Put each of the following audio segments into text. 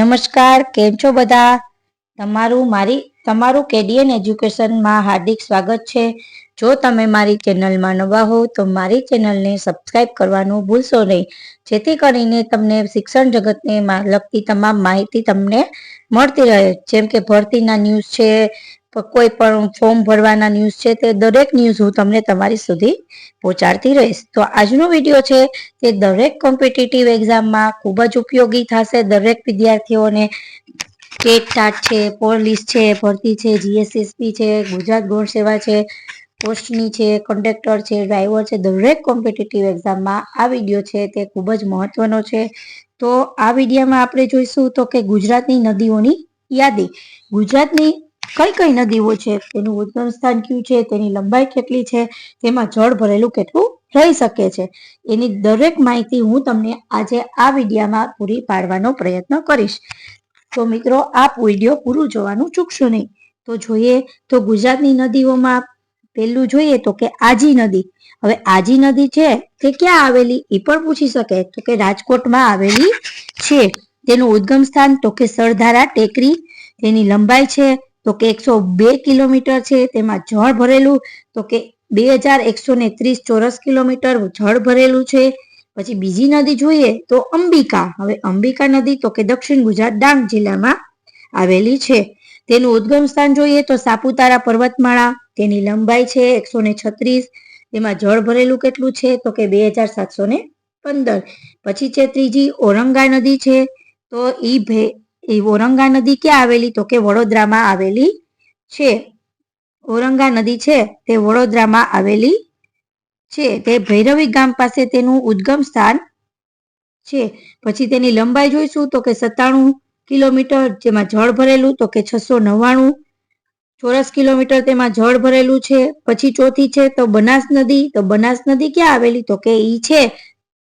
નમસ્કાર, કેમ છો બધા? તમારું મારી, તમારું કેડીએન એજ્યુકેશનમાં હાર્દિક સ્વાગત છે. જો તમે મારી ચેનલમાં નવા હો, તો મારી ચેનલને સબસ્ક્રાઇબ કરવાનું ભૂલશો નહીં. જેથી કરીને તમને શિક્ષણ જગતને લગતી તમામ માહિતી તમને મળતી રહે. જેમ કે ભરતીના ન્યૂઝ છે કોઈ પણ ફોર્મ ભરવાના ન્યૂઝ છે તે દરેક ન્યૂઝ હું તમને તમારી સુધી પહોંચાડતી રહીશ. તો આજનો વીડિયો છે તે દરેક કોમ્પિટિટિવ એક્ઝામમાં ખૂબ જ ઉપયોગી થશે. દરેક વિદ્યાર્થીઓને કેટ ટાટ છે પોલીસ છે, ભરતી છે જીએસએસપી છે, ગુજરાત ગૌણ સેવા છે, પોસ્ટની છે કંડક્ટર છે ડ્રાઈવર છે, દરેક કોમ્પિટિટિવ એક્ઝામમાં આ વીડિયો છે તે ખૂબ જ મહત્વનો છે. તો આ વિડીયોમાં આપણે જોઈશું તો કે ગુજરાતની નદીઓની યાદી. ગુજરાતની કઈ કઈ નદીઓ છે? તેનું ઉદ્ગમ સ્થાન કયું છે? તેની લંબાઈ કેટલી છે? તેમાં જળ ભરેલું કેટલું રહી શકે છે? એની દરેક માહિતી હું તમને આજે આ વિડીયામાં પૂરી પાડવાનો પ્રયત્ન કરીશ. તો મિત્રો આ વીડિયો પૂરું જોવાનું ચૂકશો નહીં. તો જોઈએ તો ગુજરાતની નદીઓમાં પહેલું જોઈએ તો કે આજી નદી. હવે આજી નદી છે તે ક્યાં આવેલી? એ પણ પૂછી શકે. તો કે રાજકોટમાં આવેલી છે. તેનું ઉદ્ગમ સ્થાન તો કે સરધારા ટેકરી. તેની લંબાઈ છે તો કે એકસો બે કિલોમીટર છે, તેમાં જળ ભરેલું, તો કે બે હજાર એકસો ને ત્રીસ ચોરસ કિલોમીટર જળ ભરેલું છે. પછી બીજી નદી જોઈએ તો અંબિકા. હવે અંબિકા નદી તો કે દક્ષિણ ગુજરાત ડાંગ જિલ્લામાં આવેલી છે. તેનું ઉદ્ગમ સ્થાન જોઈએ તો સાપુતારા પર્વતમાળા, તેની લંબાઈ છે એકસો ને છત્રીસ, તેમાં જળ ભરેલું કેટલું છે તો કે બે હજાર સાતસો ને પંદર. પછી છે ત્રીજી ઔરંગા નદી છે, તો ઈ એ ઓરંગા નદી ક્યાં આવેલી? તો કે વડોદરામાં આવેલી છે. ઓરંગા નદી છે તે વડોદરામાં આવેલી છે. તે ભૈરવી ગામ પાસે તેનું ઉદ્ગમ સ્થાન છે. પછી તેની લંબાઈ જોઈશું તો કે સત્તાણું કિલોમીટર જેમાં જળ ભરેલું, તો કે છસો નવ્વાણું ચોરસ કિલોમીટર તેમાં જળ ભરેલું છે. પછી ચોથી છે તો બનાસ નદી. તો બનાસ નદી ક્યાં આવેલી? તો કે ઈ છે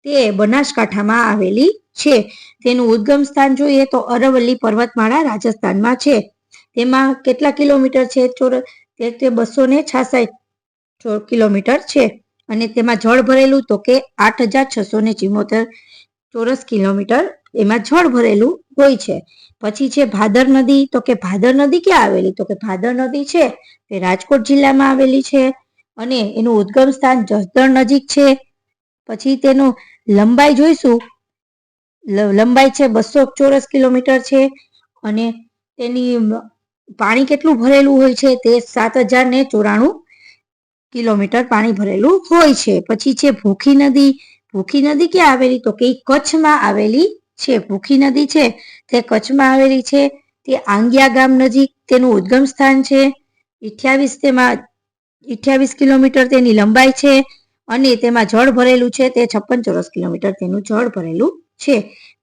તે બનાસકાંઠામાં આવેલી છે. તેનું ઉદ્ગમ સ્થાન જોઈએ તો અરવલ્લી પર્વતમાળા રાજસ્થાનમાં છે. તેમાં કેટલા કિલોમીટર છે? ચોર, તે બસો ને છાસઠ કિલોમીટર છે. અને તેમાં જળ ભરેલું તો કે આઠ હજાર છસો ને ચિમોતેર ચોરસ કિલોમીટર એમાં જળ ભરેલું હોય છે. પછી છે ભાદર નદી, તો કે ભાદર નદી ક્યાં આવેલી? તો કે ભાદર નદી છે. તે રાજકોટ જિલ્લામાં આવેલી છે. અને એનું ઉદ્ગમ સ્થાન જસદણ નજીક છે. પછી તેનું લંબાઈ જોઈશું. લંબાઈ છે બસો ચોરસ કિલોમીટર છે અને તેની પાણી કેટલું ભરેલું હોય છે તે સાત હજાર ને ચોરાણું કિલોમીટર પાણી ભરેલું હોય છે. પછી છે ભૂખી નદી. ભૂખી નદી ક્યાં આવેલી? તો કે કચ્છમાં આવેલી છે. ભૂખી નદી છે. તે કચ્છમાં આવેલી છે. તે આંગિયા ગામ નજીક તેનું ઉદ્ગમ સ્થાન છે. અઠ્યાવીસ તેમાં અઠ્યાવીસ કિલોમીટર તેની લંબાઈ છે અને તેમાં જળ ભરેલું છે. તે છપ્પન ચોરસ કિલોમીટર તેનું જળ ભરેલું છે.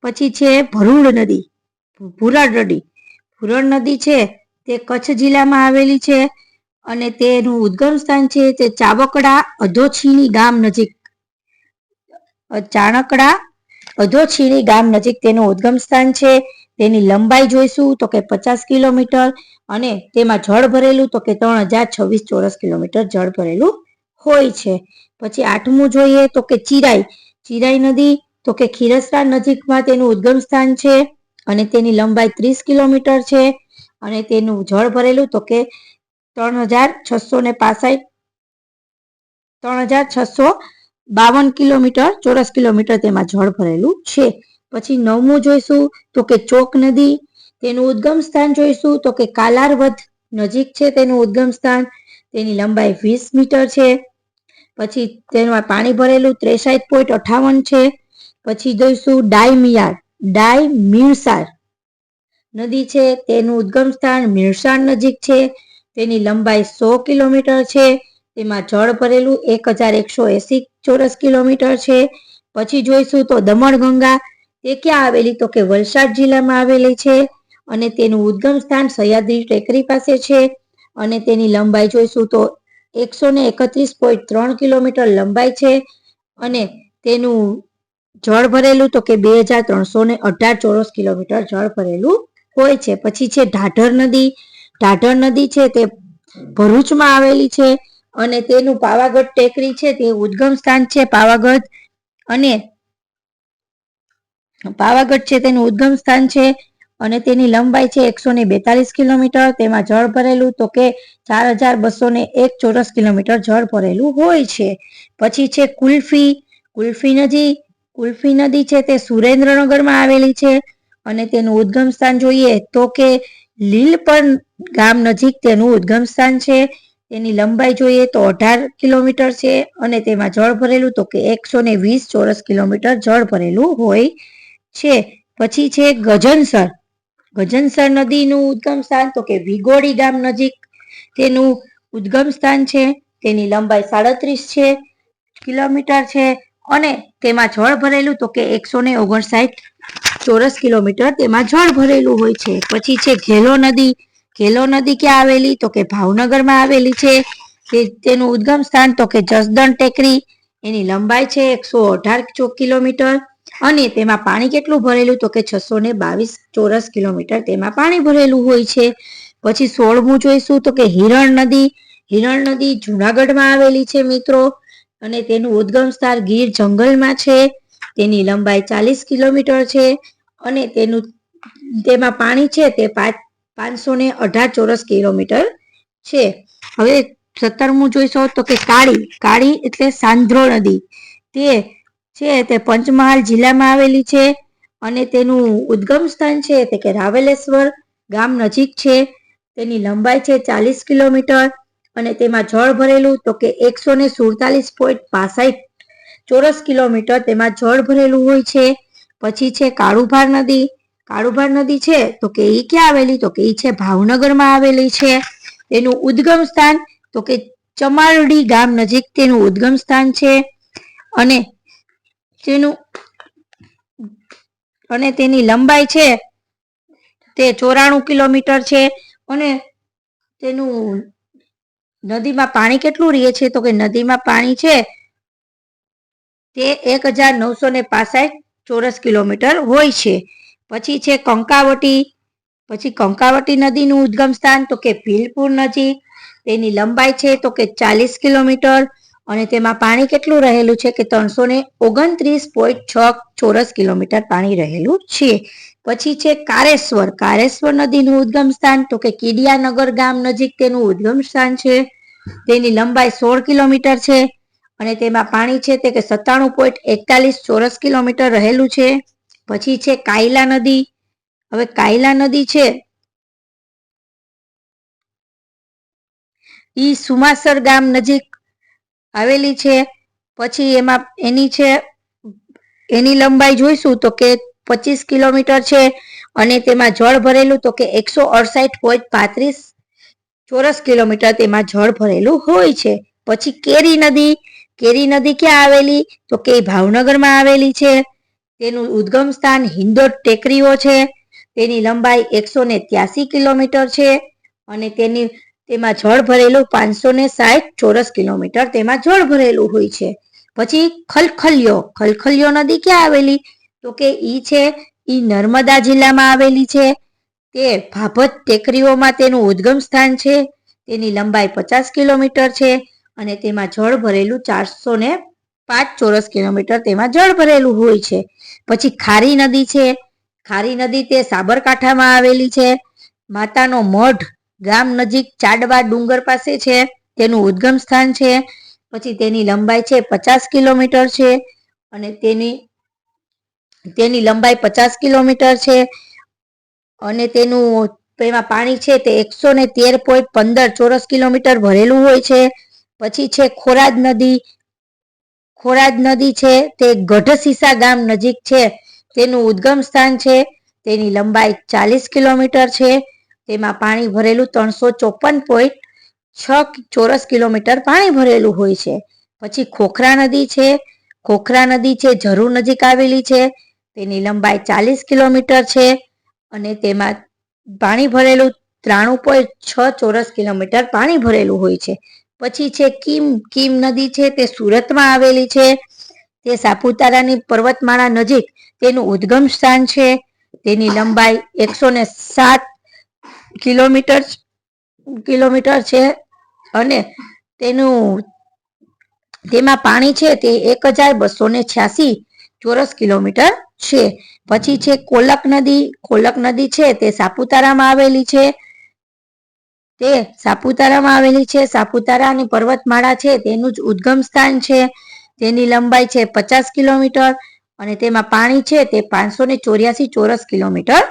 પછી છે ભરૂડ નદી. ભુરાડ નદી. ભુરડ નદી છે તે કચ્છ જિલ્લામાં આવેલી છે અને તેનું ઉદ્ગમ સ્થાન છે તે ચાવકડા અધોછીણી ગામ નજીક. ચાણકડા અધોછીણી ગામ નજીક તેનું ઉદ્ગમ સ્થાન છે. તેની લંબાઈ જોઈશું તો કે પચાસ કિલોમીટર અને તેમાં જળ ભરેલું તો કે ત્રણ હજાર છવ્વીસ ચોરસ કિલોમીટર જળ ભરેલું હોય છે. પછી આઠમું જોઈએ તો કે ચિરાઈ. ચિરાઈ નદી તો કે ખીરસરા નજીકમાં તેનું ઉદ્ગમ સ્થાન છે અને તેની લંબાઈ ત્રીસ કિલોમીટર છે અને તેનું જળ ભરેલું તો કે ત્રણ હજાર છસો ને પાસઠ ત્રણ હજાર છસો બાવન કિલોમીટર, ચોરસ કિલોમીટર તેમાં જળ ભરેલું છે. પછી નવમું જોઈશું તો કે ચોક નદી, તેનું ઉદ્ગમ સ્થાન જોઈશું તો કે કાલારવધ નજીક છે તેનું ઉદ્ગમ સ્થાન, તેની લંબાઈ વીસ મીટર છે. પછી તેમાં પાણી ભરેલું ત્રેસાઠ પોઈન્ટ અઠાવન છે. પછી જોઈશું ડાયમિયાર ડાય મીરસાર નદી છે, તેનું ઉદ્ગમ સ્થાન મીરસાર નજીક છે. તેની લંબાઈ સો કિલોમીટર છે. તેમાં જળ ભરેલું એક હજાર એકસો એસી ચોરસ કિલોમીટર છે. પછી જોઈશું તો દમણગંગા, તે ક્યાં આવેલી તો કે વલસાડ જિલ્લામાં આવેલી છે. અને તેનું ઉદ્ગમ સ્થાન સહ્યાદ્રી ટેકરી પાસે છે. અને તેની લંબાઈ જોઈશું તો એકસો ને એકત્રીસ પોઈન્ટ ત્રણ કિલોમીટર લંબાઈ છે. અને તેનું જળ ભરેલું તો કે બે હજાર ત્રણસો ને અઢાર ચોરસ કિલોમીટર જળ ભરેલું હોય છે. પછી છે ઢાઢર નદી. ઢાઢર નદી છે તે ભરૂચમાં આવેલી છે અને તેનું પાવાગઢ ટેકરી છે. તે ઉદ્ગમ સ્થાન છે પાવાગઢ અને પાવાગઢ છે તેનું ઉદ્ગમ સ્થાન છે અને તેની લંબાઈ છે એકસો ને બેતાલીસ કિલોમીટર. તેમાં જળ ભરેલું તો કે ચાર હજાર બસો ને એક ચોરસ કિલોમીટર જળ ભરેલું હોય છે. પછી છે કુલ્ફી. કુલ્ફી નદી. કુલ્ફી નદી છે તે સુરેન્દ્રનગરમાં આવેલી છે અને તેનું ઉદ્ગમ સ્થાન જોઈએ તો કે લીલપણ ગામ નજીક તેનું ઉદ્ગમ સ્થાન છે. તેની લંબાઈ જોઈએ તો અઢાર કિલોમીટર છે અને તેમાં જળ ભરેલું તો કે એકસો ને વીસ ચોરસ કિલોમીટર જળ ભરેલું હોય છે. પછી છે ગજનસર. ગજનસર નદીનું ઉદ્ગમ સ્થાન તો કે વિગોડી ગામ નજીક તેનું ઉદ્ગમ સ્થાન છે. તેની લંબાઈ સાડત્રીસ છે કિલોમીટર છે. અને તેમાં જળ ભરેલું તો કે એકસો ને ઓગણસાઠ ચોરસ કિલોમીટર તેમાં જળ ભરેલું હોય છે. પછી છે ઘેલો નદી. ઘેલો નદી ક્યાં આવેલી? તો કે ભાવનગરમાં આવેલી છે. તેનું ઉદ્ગમ સ્થાન તો કે જસદણ ટેકરી. એની લંબાઈ છે એકસો અઢાર કિલોમીટર. અને તેમાં પાણી કેટલું ભરેલું? તો કે છસો ને બાવીસ ચોરસ કિલોમીટર તેમાં પાણી ભરેલું હોય છે. પછી સોળમું જોઈશું તો કે હિરણ નદી. હિરણ નદી જુનાગઢમાં આવેલી છે મિત્રો. અને તેનું ઉદ્ગમ સ્થાન ગીર જંગલમાં છે. તેની લંબાઈ ચાલીસ કિલોમીટર છે અને તેનું, તેમાં પાણી છે તે પાંચ, પાંચસો ને અઢાર ચોરસ કિલોમીટર છે. હવે સત્તરમું જોઈશો તો કે કાળી કાળી એટલે સાંદ્રો નદી. તે છે તે પંચમહાલ જિલ્લામાં આવેલી છે અને તેનું ઉદ્ગમ સ્થાન છે તે કે રાવલેશ્વર ગામ નજીક છે. તેની લંબાઈ છે ચાલીસ કિલોમીટર અને તેમાં જળ ભરેલું તો કે એકસો ને સુડતાલીસ પોઈન્ટ પાસઠ ચોરસ કિલોમીટર તેમાં જળ ભરેલું હોય છે. પછી છે કાળુભાર નદી. કાળુભાર નદી છે તો કે એ ક્યાં આવેલી? તો કે એ છે ભાવનગરમાં આવેલી છે. તેનું ઉદ્ગમ સ્થાન તો કે ચમારડી ગામ નજીક તેનું ઉદ્ગમ સ્થાન છે. અને તેનું અને તેની લંબાઈ છે તે ચોરાણું કિલોમીટર છે. અને તેનું નદીમાં પાણી કેટલું રહે છે? તો કે નદીમાં પાણી છે તે એક હજાર નવસો ને પાસઠ ચોરસ કિલોમીટર હોય છે. પછી છે કંકાવટી. પછી કંકાવટી નદીનું ઉદ્ગમ સ્થાન તો કે ભીલપુર નજીક. તેની લંબાઈ છે તો કે ચાલીસ કિલોમીટર. અને તેમાં પાણી કેટલું રહેલું છે કે ત્રણસો ને ઓગણત્રીસ પોઈન્ટ છ ચોરસ કિલોમીટર પાણી રહેલું છે. પછી છે કારેશ્વર. કારેશ્વર નદીનું ઉદ્ગમ સ્થાન તો કે કીડિયાનગર ગામ નજીક તેનું ઉદ્ગમ સ્થાન છે. તેની લંબાઈ સોળ કિલોમીટર છે અને તેમાં પાણી છે તે કે સત્તાણું પોઈન્ટ એકતાલીસ ચોરસ કિલોમીટર રહેલું છે. પછી છે કાયલા નદી. હવે કાયલા નદી છે ઈ સુમાસર ગામ નજીક આવેલી છે. પછી એમાં એની છે, એની લંબાઈ જોઈશું તો કે પચીસ કિલોમીટર છે અને તેમાં જળ ભરેલું તો કે એકસો અડસાઠ પોઈન્ટ પાંત્રીસ ચોરસ કિલોમીટર તેમાં જળ ભરેલું હોય છે. પછી કેરી નદી કેરી નદી ક્યાં આવેલી? તો કે ભાવનગરમાં આવેલી છે. તેનું ઉદ્ગમ સ્થાન હિન્દોર ટેકરીઓ છે. તેની લંબાઈ એકસો ને ત્યાસી કિલોમીટર છે અને તેની તેમાં જળ ભરેલું પાંચસો ને સાઠ ચોરસ કિલોમીટર તેમાં જળ ભરેલું હોય છે. પછી ખલખલિયો ખલખલિયો નદી ક્યાં આવેલી? તો કે ઈ છે, ઈ નર્મદા જિલ્લામાં આવેલી છે. તે ભાભત ટેકરીઓમાં તેનું ઉદ્ગમ સ્થાન છે. તેની લંબાઈ પચાસ કિલોમીટર છે અને તેમાં જળ ભરેલું ચારસો ને પાંચ ચોરસ કિલોમીટર તેમાં જળ ભરેલું હોય છે. પછી ખારી નદી છે. ખારી નદી તે સાબરકાંઠામાં આવેલી છે. માતાનો મઢ ગામ નજીક ચાડવા ડુંગર પાસે છે. તેનું ઉદ્ગમ સ્થાન છે. પછી તેની લંબાઈ છે પચાસ કિલોમીટર છે અને તેની તેની લંબાઈ પચાસ કિલોમીટર છે. અને તેનું, તેમાં પાણી છે તે એકસો ને તેર પોઈન્ટ પંદર ચોરસ કિલોમીટર ભરેલું હોય છે. પછી છે ખોરાદ નદી. ખોરાદ નદી છે તે ગઢસીસા ગામ નજીક છે. તેનું ઉદ્ગમ સ્થાન છે. તેની લંબાઈ ચાલીસ કિલોમીટર છે. તેમાં પાણી ભરેલું ત્રણસો ચોપન પોઈન્ટ છ ચોરસ કિલોમીટર પાણી ભરેલું હોય છે. પછી ખોખરા નદી છે. ખોખરા નદી છે, જરૂર નજીક આવેલી છે. તેની લંબાઈ ચાલીસ કિલોમીટર છે અને તેમાં પાણી ભરેલું ત્રાણું પોઈન્ટ છ ચોરસ કિલોમીટર પાણી ભરેલું હોય છે. પછી છે કિમ કિમ નદી છે, તે સુરતમાં આવેલી છે. તે સાપુતારાની પર્વતમાળા નજીક તેનું ઉદ્ગમ સ્થાન છે. તેની લંબાઈ એકસો ને સાત કિલોમીટર કિલોમીટર છે અને તેનું, તેમાં પાણી છે તે એક હજાર બસો ને છ્યાસી ચોરસ કિલોમીટર છે. પછી છે કોલક નદી કોલક નદી છે તે સાપુતારામાં આવેલી છે. તે સાપુતારામાં આવેલી છે. સાપુતારા અને પર્વતમાળા છે તેનું જ ઉદ્ગમ સ્થાન છે. તેની લંબાઈ છે પચાસ કિલોમીટર અને તેમાં પાણી છે તે પાંચસો ચોર્યાસી ચોરસ કિલોમીટર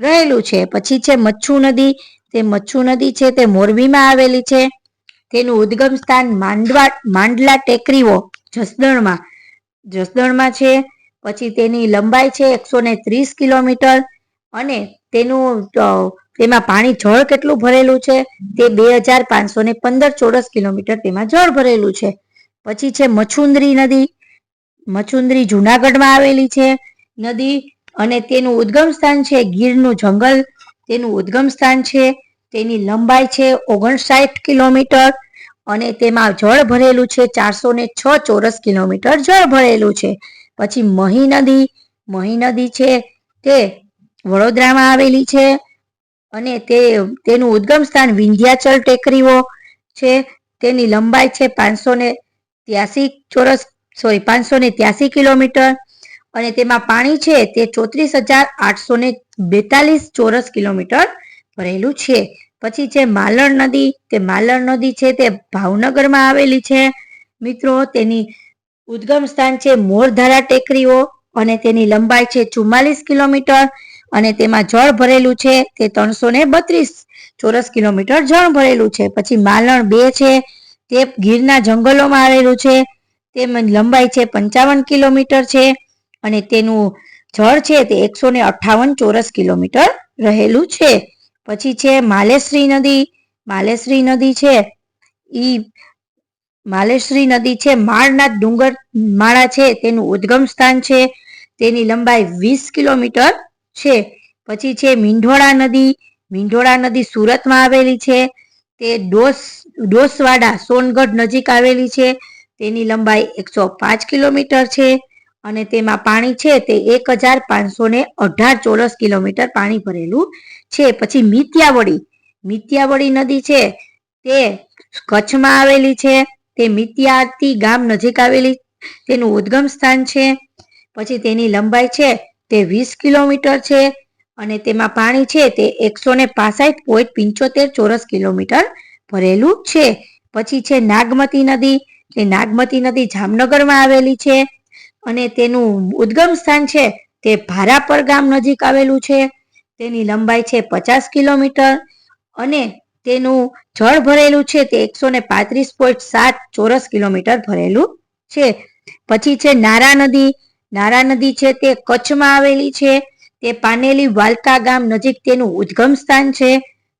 રહેલું છે. પછી છે મચ્છુ નદી. તે મચ્છુ નદી છે તે મોરબીમાં આવેલી છે. તેનું ઉદ્ગમ સ્થાન માંડવા, માંડલા ટેકરીઓ જસદણમાં જસદણમાં છે. પછી તેની લંબાઈ છે એકસો ને ત્રીસ કિલોમીટર અને તેનું તેમાં પાણી જળ કેટલું ભરેલું છે? તે બે હજાર પાંચસો ને પંદર ચોરસ કિલોમીટર તેમાં જળ ભરેલું છે. પછી છે મછુંદરી નદી. મછુંદરી જુનાગઢમાં આવેલી છે. નદી અને તેનું ઉદ્ગમ સ્થાન છે ગીરનું જંગલ. તેનું ઉદ્ગમ સ્થાન છે, તેની લંબાઈ છે ઓગણસાઠ કિલોમીટર અને તેમાં જળ ભરેલું છે ચારસો ને છ ચોરસ કિલોમીટર જળ ભરેલું છે. પછી મહી નદી મહી નદી છે તે વડોદરામાં આવેલી છે અને તે, તેનું ઉદ્ગમ સ્થાન વિંધ્યાચલ ટેકરીઓ છે. તેની લંબાઈ છે પાંચસો ને ત્યાસી ચોરસ સોરી પાંચસો ને ત્યાસી કિલોમીટર અને તેમાં પાણી છે તે ચોત્રીસ હજાર આઠસો ને બેતાલીસ ચોરસ કિલોમીટર ભરેલું છે. પછી છે માલણ નદી, તે માલણ નદી છે તે ભાવનગરમાં આવેલી છે. મિત્રો, તેની ઉદ્ગમ સ્થાન છે મોરધારા ટેકરીઓ અને તેની લંબાઈ છે ચુમ્માલીસ કિલોમીટર અને તેમાં જળ ભરેલું છે તે ત્રણસો ને બત્રીસ ચોરસ કિલોમીટર જળ ભરેલું છે. પછી માલણ બે છે તે ગીરના જંગલોમાં આવેલું છે. તેમ લંબાઈ છે પંચાવન કિલોમીટર છે. અને તેનું જળ છે તે એકસો ને અઠ્ઠાવન ચોરસ કિલોમીટર રહેલું છે. પછી છે માલેશ્રી નદી. માલેશ્રી નદી છે ઈ માલેશ્રી નદી છે. માળના ડુંગર માળા છે. તેનું ઉદ્ગમ સ્થાન છે. તેની લંબાઈ વીસ કિલોમીટર છે. પછી છે મીંઢોળા નદી. મીંઢોળા નદી સુરતમાં આવેલી છે. તે ડોસ ડોસવાડા સોનગઢ નજીક આવેલી છે. તેની લંબાઈ એકસો પાંચ કિલોમીટર છે. અને તેમાં પાણી છે તે એક હજાર પાંચસો ને અઢાર ચોરસ કિલોમીટર પાણી ભરેલું છે. પછી મિત્યાવળી મિત્યાવળી નદી છે તે કચ્છમાં આવેલી છે. તે મિત્યાતી ગામ નજીક આવેલી, તેનું ઉદ્ગમ સ્થાન છે. પછી તેની લંબાઈ છે તે વીસ કિલોમીટર છે અને તેમાં પાણી છે તે એકસો ને પાસઠ પોઈન્ટ પંચોતેર ચોરસ કિલોમીટર ભરેલું છે. પછી છે નાગમતી નદી, તે નાગમતી નદી જામનગરમાં આવેલી છે. અને તેનું ઉદ્ગમ સ્થાન છે તે ભારાપર ગામ નજીક આવેલું છે. તેની લંબાઈ છે પચાસ કિલોમીટર અને તેનું જળ ભરેલું છે તે એકસો ને પાંત્રીસ પોઈન્ટ સાત ચોરસ કિલોમીટર ભરેલું છે. પછી છે નારા નદી. નારા નદી છે તે કચ્છમાં આવેલી છે. તે પાનેલી વાલકા ગામ નજીક તેનું ઉદ્ગમ સ્થાન છે.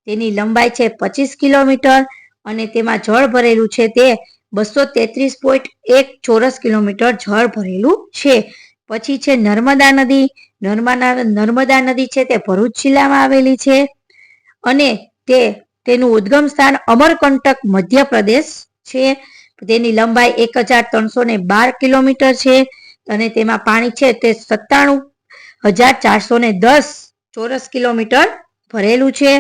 તેની લંબાઈ છે પચીસ કિલોમીટર અને તેમાં જળ ભરેલું છે તે બસો તેત્રીસ પોઈન્ટ એક ચોરસ કિલોમીટર જળ ભરેલું છે. પછી છે નર્મદા નદી. નર્મદા નર્મદા નદી છે તે ભરૂચ જિલ્લામાં આવેલી છે. અને તે, તેનું ઉદ્ગમ સ્થાન અમરકંટક મધ્યપ્રદેશ છે. તેની લંબાઈ એક હજાર ત્રણસો ને બાર કિલોમીટર છે અને તેમાં પાણી છે તે સત્તાણું હજાર ચારસો ને દસ ચોરસ કિલોમીટર ભરેલું છે.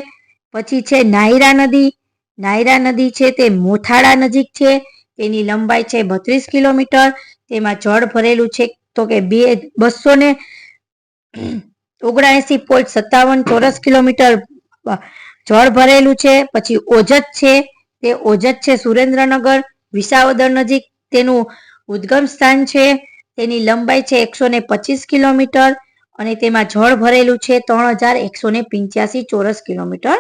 પછી છે નાયરા નદી. નાયરા નદી છે તે મોથાળા નજીક છે. તેની લંબાઈ છે બત્રીસ કિલોમીટર, તેમાં જળ ભરેલું છે, તો કે બે બસો ને ઓગણએસી પોઈન્ટ સત્તાવન ચોરસ કિલોમીટર જળ ભરેલું છે, પછી ઓજત છે, તે ઓજત છે સુરેન્દ્રનગર, વિસાવદર નજીક, તેનું ઉદ્ગમ સ્થાન છે, તેની લંબાઈ છે એકસો ને પચીસ કિલોમીટર અને તેમાં જળ ભરેલું છે ત્રણ હજાર એકસો ને પિંચ્યાસી ચોરસ કિલોમીટર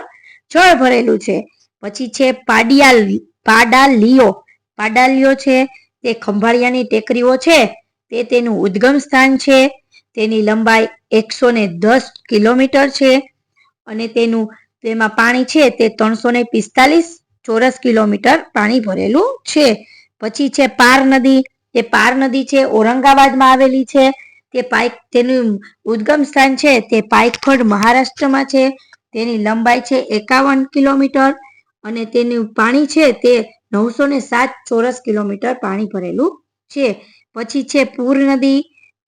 જળ ભરેલું છે. પછી છે પાડિયાલ, પાડાલિયો પાડાલિયો છે, તે ખંભાળિયાની ટેકરીઓ છે, તે તેનું ઉદ્ગમ સ્થાન છે, તેની લંબાઈ એકસો ને દસ કિલોમીટર છે અને તેનું તેમાં પાણી છે તે ત્રણસો ને પિસ્તાલીસ ચોરસ કિલોમીટર પાણી ભરેલું છે. પછી છે પાર નદી તે પાર નદી છે ઔરંગાબાદમાં આવેલી છે, તે પાઇક, તેનું ઉદ્ગમ સ્થાન છે તે પાઇકફળ મહારાષ્ટ્રમાં છે, તેની લંબાઈ છે એકાવન કિલોમીટર અને તેનું પાણી છે તે નવસો ને સાત ચોરસ કિલોમીટર પાણી ભરેલું છે. પછી છે પૂર નદી,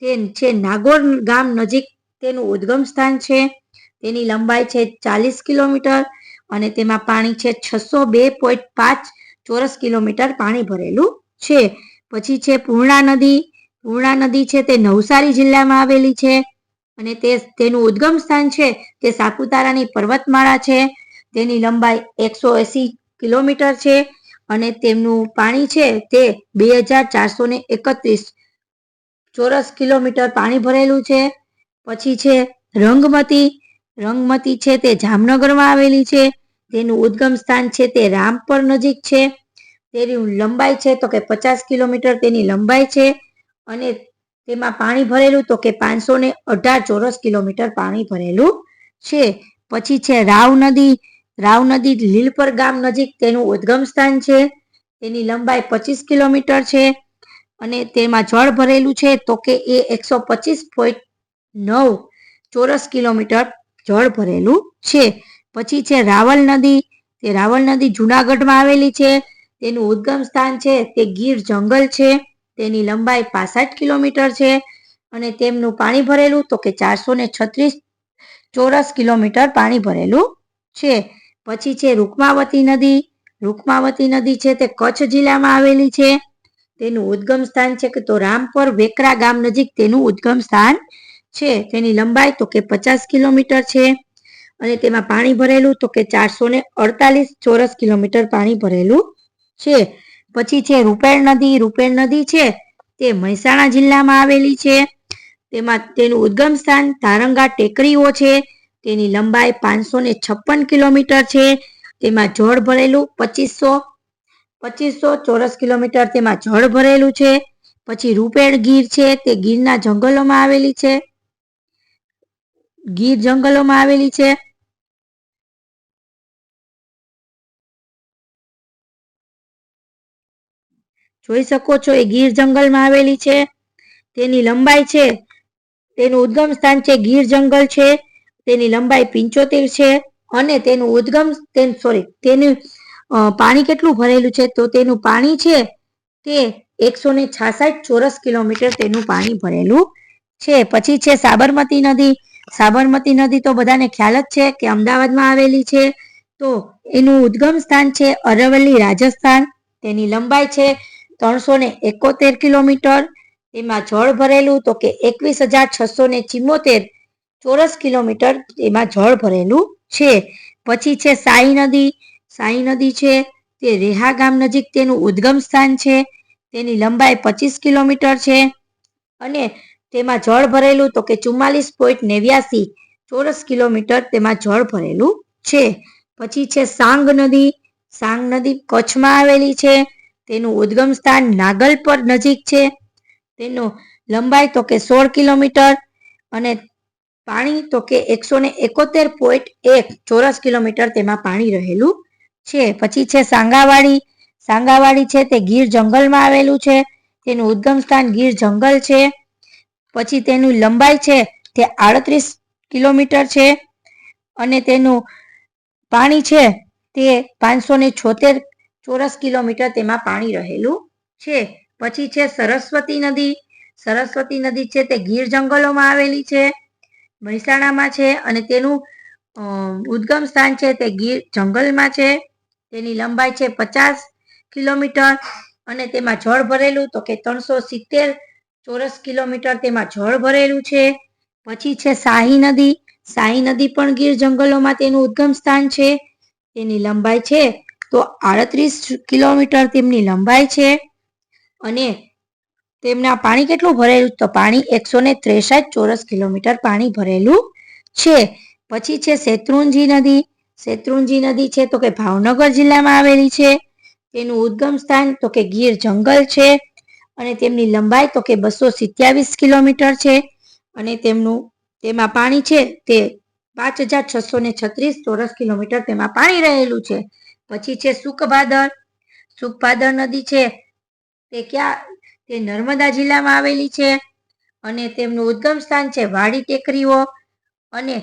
તે છે નાગોર ગામ નજીક તેનું ઉદ્ગમ સ્થાન છે. તેની લંબાઈ છે ચાલીસ કિલોમીટર અને તેમાં પાણી છે છસો બે પોઈન્ટ પાંચ ચોરસ કિલોમીટર પાણી ભરેલું છે. પછી છે પૂર્ણા નદી પૂર્ણા નદી છે તે નવસારી જિલ્લામાં આવેલી છે અને તે તેનું ઉદ્ગમ સ્થાન છે તે સાપુતારાની પર્વતમાળા છે. તેની લંબાઈ એકસો એસી કિલોમીટર છે. અને તેમનું પાણી છે તે બે હજાર ચારસો ને એકત્રીસ ચોરસ કિલોમીટર પાણી ભરેલું છે. પછી છે રંગમતી. રંગમતી છે તે જામનગરમાં આવેલી છે. તેનું ઉદ્ગમ સ્થાન છે તે રામપર નજીક છે. તેની લંબાઈ છે તો કે પચાસ કિલોમીટર તેની લંબાઈ છે. અને તેમાં પાણી ભરેલું તો કે પાંચસો ને અઢાર ચોરસ કિલોમીટર પાણી ભરેલું છે. પછી છે રાવ નદી. રાવ નદી લીલપર ગામ નજીક તેનું ઉદ્ગમ સ્થાન છે. તેની લંબાઈ પચીસ કિલોમીટર છે અને તેમાં જળ ભરેલું છે તો કે એ એકસો પચીસ પોઈન્ટ નવ ચોરસ કિલોમીટર જળ ભરેલું છે. પછી છે રાવલ નદી. તે રાવલ નદી જુનાગઢમાં આવેલી છે. તેનું ઉદ્ગમ સ્થાન છે. તે ગીર જંગલ છે. તેની લંબાઈ પાસઠ કિલોમીટર છે અને તેમનું પાણી ભરેલું તો કે ચારસો ને છત્રીસ ચોરસ કિલોમીટર પાણી ભરેલું છે. પછી છે રૂકમાવતી નદી. રૂકમાવતી નદી છે તે કચ્છ જિલ્લામાં આવેલી છે. તેનું ઉદ્ગમ સ્થાન છે કે તો રામપર વેકરા ગામ નજીક તેનું ઉદ્ગમ સ્થાન છે. તેની લંબાઈ તો કે પચાસ કિલોમીટર છે. અને તેમાં પાણી ભરેલું તો કે ચારસો ને અડતાલીસ ચોરસ કિલોમીટર પાણી ભરેલું છે. પછી છે રૂપેણ નદી. રૂપેણ નદી છે તે મહેસાણા જિલ્લામાં આવેલી છે. તેમાં તેનું ઉદ્ગમ સ્થાન તારંગા ટેકરીઓ છે. તેની લંબાઈ પાંચસો ને છપ્પન કિલોમીટર છે. તેમાં જળ ભરેલું પચીસો પચીસો ચોરસ કિલોમીટર તેમાં જળ ભરેલું છે. પછી રૂપેણ ગીર છે, તે ગીરના જંગલોમાં આવેલી છે. ગીર જંગલોમાં આવેલી છે. જોઈ શકો છો, એ ગીર જંગલમાં આવેલી છે. તેની લંબાઈ છે, તેનું ઉદ્ગમ સ્થાન છે ગીર જંગલ છે. તેની લંબાઈ પિંચોતેર છે અને તેનું ઉદ્ગમ સોરી તેનું પાણી કેટલું ભરેલું છે? તો તેનું પાણી છે તે એકસો ને છાસઠ ચોરસ કિલોમીટર તેનું પાણી ભરેલું છે. પછી છે સાબરમતી નદી. સાબરમતી નદી તો બધાને ખ્યાલ જ છે કે અમદાવાદમાં આવેલી છે. તો એનું ઉદ્ગમ સ્થાન છે અરવલ્લી, રાજસ્થાન. તેની લંબાઈ છે ત્રણસો ને એકોતેર કિલોમીટર. તેમાં જળ ભરેલું તો કે એકવીસ હજાર છસો ને ચિમ્મોતેર ચોરસ કિલોમીટર તેમાં જળ ભરેલું છે. પછી છે સાઈ નદી. સાઈ નદી છે તે રેહા ગામ નજીક તેનું ઉદ્ગમ સ્થાન છે. તેની લંબાઈ પચીસ કિલોમીટર છે. અને તેમાં જળ ભરેલું તો કે ચુમ્માલીસ પોઈન્ટ નેવ્યાસી ચોરસ કિલોમીટર તેમાં જળ ભરેલું છે. પછી છે સાંગ નદી. સાંગ નદી કચ્છમાં આવેલી છે. તેનું ઉદ્ગમ સ્થાન નાગલપર નજીક છે. તેનો લંબાઈ તો કે સોળ કિલોમીટર અને પાણી તો કે એકસો ને એકોતેર પોઈન્ટ એક ચોરસ કિલોમીટર તેમાં પાણી રહેલું છે. પછી છે સાંગાવાડી. સાંગાવાડી છે તે ગીર જંગલમાં આવેલું છે. તેનું ઉદ્ગમ સ્થાન ગીર જંગલ છે. પછી તેનું લંબાઈ છે તે આડત્રીસ કિલોમીટર છે અને તેનું પાણી છે તે પાંચસો ને છોતેર ચોરસ કિલોમીટર તેમાં પાણી રહેલું છે. પછી છે સરસ્વતી નદી. સરસ્વતી નદી છે તે ગીર જંગલોમાં આવેલી છે. મહેસાણામાં છે અને તેનું ઉદ્ગમ સ્થાન છે તે ગીર જંગલમાં છે. તેની લંબાઈ છે પચાસ કિલોમીટર અને તેમાં જળ ભરેલું, તો કે ત્રણસો સિત્તેર ચોરસ કિલોમીટર તેમાં જળ ભરેલું છે. પછી છે શાહી નદી. શાહી નદી પણ ગીર જંગલોમાં તેનું ઉદ્ગમ સ્થાન છે. તેની લંબાઈ છે તો આડત્રીસ કિલોમીટર તેમની લંબાઈ છે. અને તેમના પાણી કેટલું ભરેલું? તો પાણી એકસો ને ત્રેસઠ ચોરસ કિલોમીટર પાણી ભરેલું છે. પછી છે શેત્રુંજી નદી. શેત્રુંજી નદી છે તો કે ભાવનગર જિલ્લામાં આવેલી છે. તેનું ઉદ્ગમ સ્થાન તો કે ગીર જંગલ છે. અને તેમની લંબાઈ તો કે બસો સિત્યાવીસ કિલોમીટર છે. અને તેમનું, તેમાં પાણી છે તે પાંચ હજાર છસો ને છત્રીસ ચોરસ કિલોમીટર તેમાં પાણી રહેલું છે. પછી છે સુખભાદર. સુખભાદર નદી છે તે ક્યાં તે નર્મદા જિલ્લામાં આવેલી છે અને તેમનું ઉદ્ગમ સ્થાન છે વાડી ટેકરીઓ. અને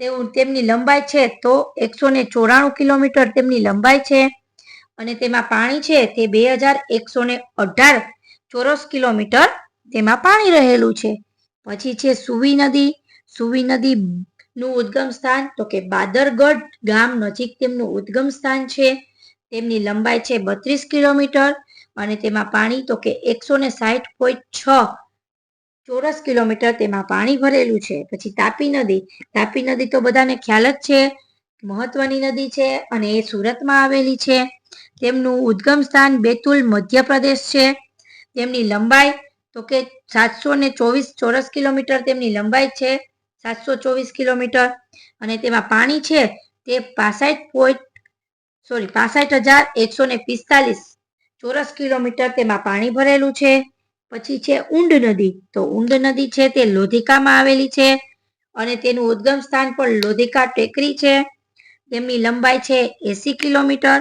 તેવું તેમની લંબાઈ છે તો એકસો ને ચોરાણું કિલોમીટર તેમની લંબાઈ છે. અને તેમાં પાણી છે તે બે હજાર એકસો ને અઢાર ચોરસ કિલોમીટર તેમાં પાણી રહેલું છે. પછી છે સુવી નદી. સુવી નદી નું ઉદ્ગમ સ્થાન તો કે બાદરગઢ ગામ નજીક તેમનું ઉદ્ગમ સ્થાન છે. તેમની લંબાઈ છે બત્રીસ કિલોમીટર. અને તેમાં પાણી તો કે એકસો ને સાઠ પોઈન્ટ છ ચોરસ કિલોમીટર તેમાં પાણી ભરેલું છે. પછી તાપી નદી તાપી નદી તો બધાને ખ્યાલ જ છે, મહત્વની નદી છે અને એ સુરતમાં આવેલી છે. તેમનું ઉદ્ગમ સ્થાન બેતુલ, મધ્યપ્રદેશ છે. તેમની લંબાઈ તો કે સાતસો ને ચોવીસ ચોરસ કિલોમીટર તેમની લંબાઈ છે, સાતસો ચોવીસ કિલોમીટર. અને તેમાં પાણી છે તે પાસઠ પોઈન્ટ સોરી પાસઠ હજાર એકસો ને પિસ્તાલીસ ચોરસ કિલોમીટર તેમાં પાણી ભરેલું છે. પછી છે ઊંડ નદી. તો ઊંડ નદી છે તે લોધિકામાં આવેલી છે અને તેનું ઉદ્ગમ સ્થાન પણ લોધિકા ટેકરી છે. તેમની લંબાઈ છે એસી કિલોમીટર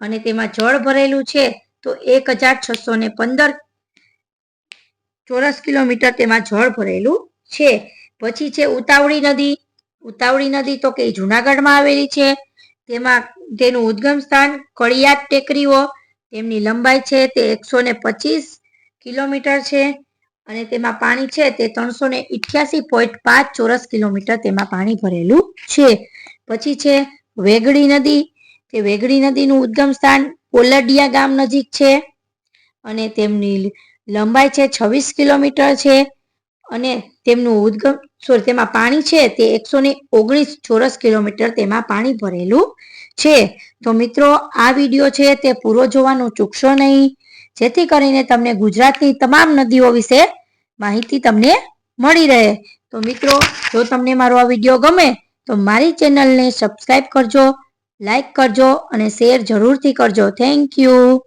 અને તેમાં જળ ભરેલું છે તો એક હજાર છસો ને પંદર ચોરસ કિલોમીટર તેમાં જળ ભરેલું છે. પછી છે ઉતાવળી નદી. ઉતાવળી નદી તો કે જુનાગઢમાં આવેલી છે. તેમાં તેનું ઉદ્ગમ સ્થાન કળિયાદ ટેકરીઓ તેમની લંબાઈ છે તે એકસો ને પચીસ કિલોમીટર છે અને તેમાં પાણી છે તે ત્રણસો ને ઇઠ્યાસી પોઈન્ટ પાંચ ચોરસ કિલોમીટર તેમાં પાણી ભરેલું છે. પછી છે વેગડી નદી. તે વેગડી નદીનું ઉદ્ગમ સ્થાન પોલડિયા ગામ નજીક છે અને તેમની લંબાઈ છે છવ્વીસ કિલોમીટર છે અને તેમનું ઉદ્ગમ સોરી તેમાં પાણી છે તે એકસો ને ઓગણીસ ચોરસ કિલોમીટર તેમાં પાણી ભરેલું છે. તો મિત્રો, આ વીડિયો છે તે પૂરો જોવાનું ચૂકશો નહીં. જેથી કરીને તમને ગુજરાતની તમામ નદીઓ વિશે માહિતી તમને મળી રહે. તો મિત્રો, જો તમને મારો આ વીડિયો ગમે, તો મારી ચેનલને સબસ્ક્રાઈબ કરજો લાઈક કરજો અને શેર જરૂરથી કરજો. Thank you.